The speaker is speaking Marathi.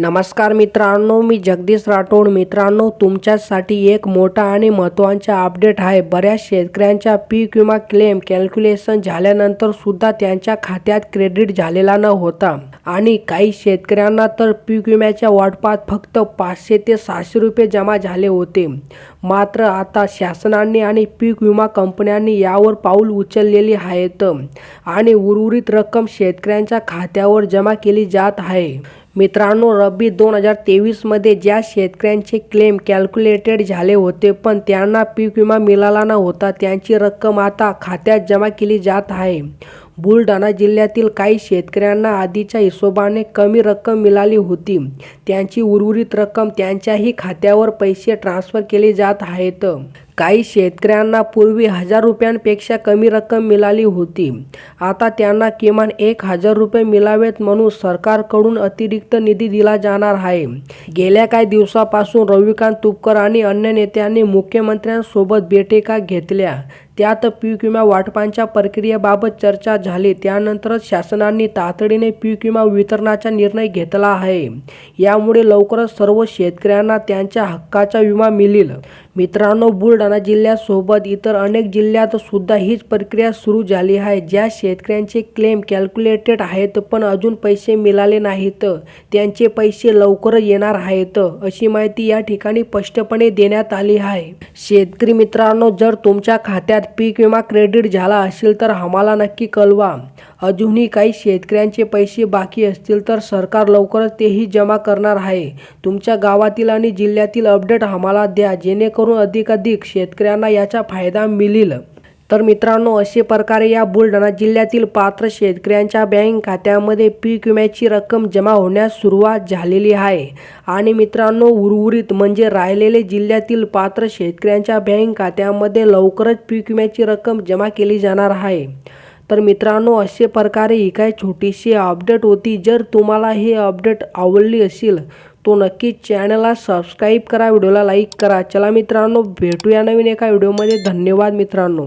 नमस्कार मित्रांनो मी जगदीश राठोड. मित्रांनो तुमच्यासाठी एक मोठा आणि महत्त्वाचा अपडेट आहे. बऱ्याच शेतकऱ्यांच्या पीक विमा क्लेम कॅल्क्युलेशन झाल्यानंतर सुद्धा त्यांच्या खात्यात क्रेडिट झालेला न होता. आणि काही शेतकऱ्यांना तर पीक विम्याच्या वाटपात फक्त पाचशे ते सहाशे रुपये जमा झाले होते. मात्र आता शासनाने आणि पीक विमा कंपन्यांनी यावर पाऊल उचललेली आहेत. आणि उर्वरित रक्कम शेतकऱ्यांच्या खात्यावर जमा केली जात आहे. मित्रांनो रब्बी दोन हजार तेवीसमध्ये ज्या शेतकऱ्यांचे क्लेम कॅल्क्युलेटेड झाले होते पण त्यांना पीक विमा मिळाला न होता त्यांची रक्कम आता खात्यात जमा केली जात आहे. बुलढाणा जिल्ह्यातील काही शेतकऱ्यांना आधीच्या हिशोबाने कमी रक्कम मिळाली होती. त्यांची उर्वरित रक्कम त्यांच्याही खात्यावर पैसे ट्रान्स्फर केले जात आहेत. काही शेतकऱ्यांना पूर्वी हजार रुपयांपेक्षा कमी रक्कम मिळाली होती. आता त्यांना किमान एक हजार रुपये मिळावेत म्हणून सरकारकडून अतिरिक्त निधी दिला जाणार आहे. गेल्या काही दिवसापासून रविकांत तुपकर आणि अन्य नेत्यांनी मुख्यमंत्र्यांसोबत बैठका घेतल्या. त्यात पीक विमा वाटपांच्या प्रक्रियेबाबत चर्चा झाली. त्यानंतरच शासनाने तातडीने पीक विमा वितरणाचा निर्णय घेतला आहे. यामुळे लवकरच सर्व शेतकऱ्यांना त्यांच्या हक्काचा विमा मिळेल. मित्रांनो बुलढाणा जिल्ह्यासोबत इतर अनेक जिल्ह्यात सुद्धा हीच प्रक्रिया सुरू झाली आहे. ज्या शेतकऱ्यांचे क्लेम कॅल्क्युलेटेड आहेत पण अजून पैसे मिळाले नाहीत. त्यांचे पैसे लवकर येणार आहेत अशी माहिती या ठिकाणी स्पष्टपणे देण्यात आली आहे. शेतकरी मित्रांनो जर तुमच्या खात्यात पीक विमा क्रेडिट झाला असेल तर आम्हाला नक्की कळवा. अजूनही काही शेतकऱ्यांचे पैसे बाकी असतील तर सरकार लवकरच तेही जमा करणार आहे. तुमच्या गावातील आणि जिल्ह्यातील अपडेट आम्हाला द्या जेणेकरून अधिकाधिक शेतकऱ्यांना याचा फायदा मिळेल. तर मित्रांनो असे प्रकारे या बुलढाणा जिल्ह्यातील पात्र शेतकऱ्यांच्या बँक खात्यामध्ये पीक विम्याची रक्कम जमा होण्यास सुरुवात झालेली आहे. आणि मित्रांनो उर्वरित म्हणजे राहिलेले जिल्ह्यातील पात्र शेतकऱ्यांच्या बँक खात्यामध्ये लवकरच पीक विम्याची रक्कम जमा केली जाणार आहे. तर मित्रांनो असे प्रकारे ही काय छोटीशी अपडेट होती. जर तुम्हाला ही अपडेट आवडली असेल तो नक्की चॅनलला सबस्क्राईब करा व्हिडिओला लाईक करा. चला मित्रांनो भेटूया नवीन एका व्हिडिओमध्ये धन्यवाद मित्रांनो.